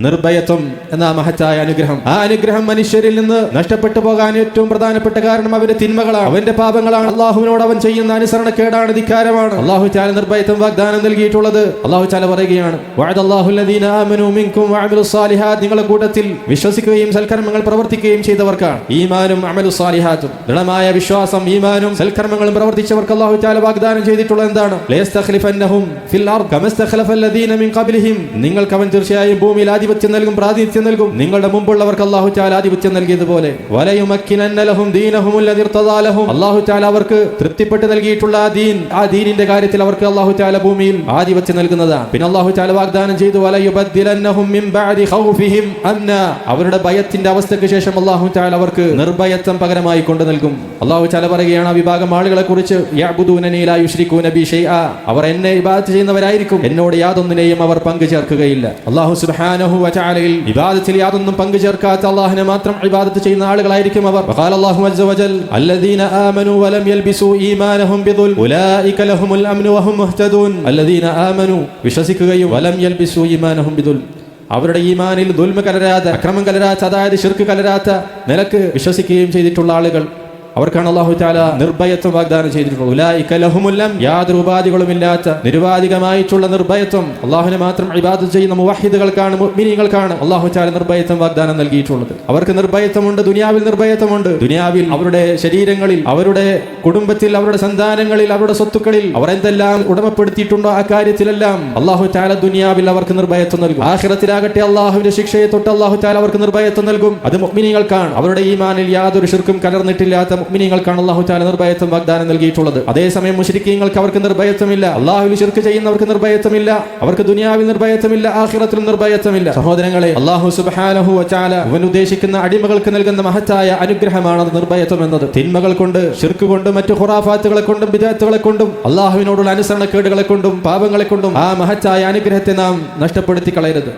നിർഭയത്വം എന്ന മഹത്തായ അനുഗ്രഹം. ആ അനുഗ്രഹം മനുഷ്യരിൽ നിന്ന് നഷ്ടപ്പെട്ടു പോകാൻ ഏറ്റവും പ്രധാനപ്പെട്ട കാരണം അവന്റെ തിന്മകളാണ്. അവന്റെ പാപങ്ങളാണ് അള്ളാഹുവിനോട് അവൻ ചെയ്യുന്ന അനുസരണക്കേടാണ് ധിക്കാരമാണ് അള്ളാഹു ചാല നിർഭയത്വം വാഗ്ദാനം നൽകിയിട്ടുള്ളത് അള്ളാഹു ചാല പറയുകയാണ് നിങ്ങളുടെ കൂട്ടത്തിൽ വിശ്വസിക്കുകയും സൽക്കർമ്മങ്ങൾ പ്രവർത്തിക്കുകയും ചെയ്തവർക്കാണ്. ഈമാനും അമലു സാലിഹാത്തും ദൃഢമായ വിശ്വാസം ഈമാനും സൽക്കർമ്മങ്ങളും പ്രവർത്തിച്ചവർക്ക് അള്ളാഹു ചാല വാഗ്ദാനം ചെയ്തിട്ടുള്ളത് എന്താണ്? നിങ്ങൾക്ക് അവൻ തീർച്ചയായും ഭൂമിയിൽ ആധിപത്യം നൽകും പ്രാതിനിധ്യം നൽകും. നിങ്ങളുടെ മുമ്പുള്ളവർക്ക് അള്ളാഹു ചാല ആധിപത്യം നൽകിയതുപോലെ. വലയുമക്കിനന്ന ലഹും. ദീനഹും അള്ളാഹു ചാല അവർക്ക് തൃപ്തിപ്പെട്ട് നൽകിയിട്ടുള്ള ആ ദീൻ ആ ദീനിന്റെ കാര്യത്തിൽ അവർക്ക് അള്ളാഹു ചാല ഭൂമിയിൽ ആധിപത്യം നൽകുന്നതാണ്. പിന്നെ അള്ളാഹു ചാല വാഗ്ദാനം ചെയ്തു അവരുടെ ഭയത്തിന്റെ അവസ്ഥയ്ക്ക് ശേഷം അള്ളാഹു ചാല അവർക്ക് നിർഭയത്വം പകരമായി കൊണ്ടു നൽകും. അള്ളാഹു ചാല പറയുകയാണ് ആ വിഭാഗം ആളുകളെ കുറിച്ച് അവർ എന്നെ ഇബാദത്ത് ചെയ്യുന്നവരായിരിക്കും. എന്നോട് യാതൊന്നിനെയും അവർ പങ്കു ചേർക്കുകയില്ല അള്ളാഹു സുബ്ഹാനഹു വതആലയിൽ ഇബാദത്തിൽ യാതൊന്നും പങ്കു ചേർക്കാത്ത അള്ളാഹിനെ മാത്രം ഇബാദത്ത് ചെയ്യുന്ന ആളുകളായിരിക്കും അവർ. അല്ലാഹു അസ്സ വജൽ അല്ലദീന ആമനു വലം യൽബിസു ഈമാനഹും ബിദുൽ ഉലൈക ലഹുമുൽ അംനു വഹും മുഹ്തദൂൻ. അല്ലദീന ആമനു വിശ്വസിക്കുകയും വലം യൽബിസു ഈമാനഹും ബിദുൽ. അവരുടെ ഈമാനിൽ ദുൽമ കലരാത്ത അക്രമം കലരാത്ത അതായത് ഷിർക്ക് കലരാത്ത നിലയ്ക്ക് വിശ്വസിക്കുകയും ചെയ്തിട്ടുള്ള ആളുകൾ. അവർക്കാണ് അള്ളാഹു താല നിർഭയത്വം വാഗ്ദാനം ചെയ്തിട്ടുള്ളത്. യാതൊരു ലഹുമുല്ലം യാതൊരു ഉപാധികളുമില്ലാത്ത നിരുപാധികമായിട്ടുള്ള നിർഭയത്വം അള്ളാഹുവിനെ മാത്രം ഇബാദത്ത് ചെയ്യുന്ന മുവാഹിദുകൾക്കാണ് മുഅ്മിനീങ്ങൾക്കാണ് അള്ളാഹു താല നിർഭയത്വം വാഗ്ദാനം നൽകിയിട്ടുള്ളത്. അവർക്ക് നിർഭയത്വമുണ്ട് ദുനിയാവിൽ നിർഭയത്വമുണ്ട്. ദുനിയാവിൽ അവരുടെ ശരീരങ്ങളിൽ അവരുടെ കുടുംബത്തിൽ അവരുടെ സന്താനങ്ങളിൽ അവരുടെ സ്വത്തുക്കളിൽ അവർ എന്തെല്ലാം ഉടമപ്പെടുത്തിയിട്ടുണ്ടോ ആ കാര്യത്തിലെല്ലാം അള്ളാഹു താല ദുനിയാവിൽ അവർക്ക് നിർഭയത്വം നൽകും. ആഹ്റത്തിലാകട്ടെ അള്ളാഹുവിന്റെ ശിക്ഷയെ തൊട്ട് അള്ളാഹു താല അവർക്ക് നിർഭയത്വം നൽകും. അത് മുഅ്മിനീങ്ങൾക്കാണ്. അവരുടെ ഈമാനിൽ യാതൊരു ശിർക്കും കലർന്നിട്ടില്ലാത്ത മുഅ്മിനീങ്ങൾക്കാണ് അള്ളാഹു താല നിർഭയത്വം വാഗ്ദാനം നൽകിയിട്ടുള്ളത്. അതേസമയം മുഷരിക്കീങ്ങൾക്ക് അവർക്ക് നിർഭയത്വമില്ല. അള്ളാഹുവിൽ ശിർക്ക് ചെയ്യുന്നവർക്ക് നിർഭയത്വമില്ല. അവർക്ക് ദുനിയാവിൽ നിർഭയത്വമില്ല ആഖിറത്തിലും നിർഭയത്വമില്ല. സഹോദരങ്ങളെ അള്ളാഹു സുബാനഹു വച്ചാല അവൻ ഉദ്ദേശിക്കുന്ന അടിമകൾക്ക് നൽകുന്ന മഹത്തായ അനുഗ്രഹമാണ് അത് നിർഭയത്വം എന്നത്. തിന്മകൾ കൊണ്ട് ഷിർക്ക് കൊണ്ടും മറ്റു ഖുറാഫാത്തുകളെ കൊണ്ടും ബിദഅത്തുകളെ കൊണ്ടും അള്ളാഹുവിനോടുള്ള അനുസരണക്കേടുകളെ കൊണ്ടും പാപങ്ങളെ കൊണ്ടും ആ മഹത്തായ അനുഗ്രഹത്തെ നാം നഷ്ടപ്പെടുത്തി കളയരുത്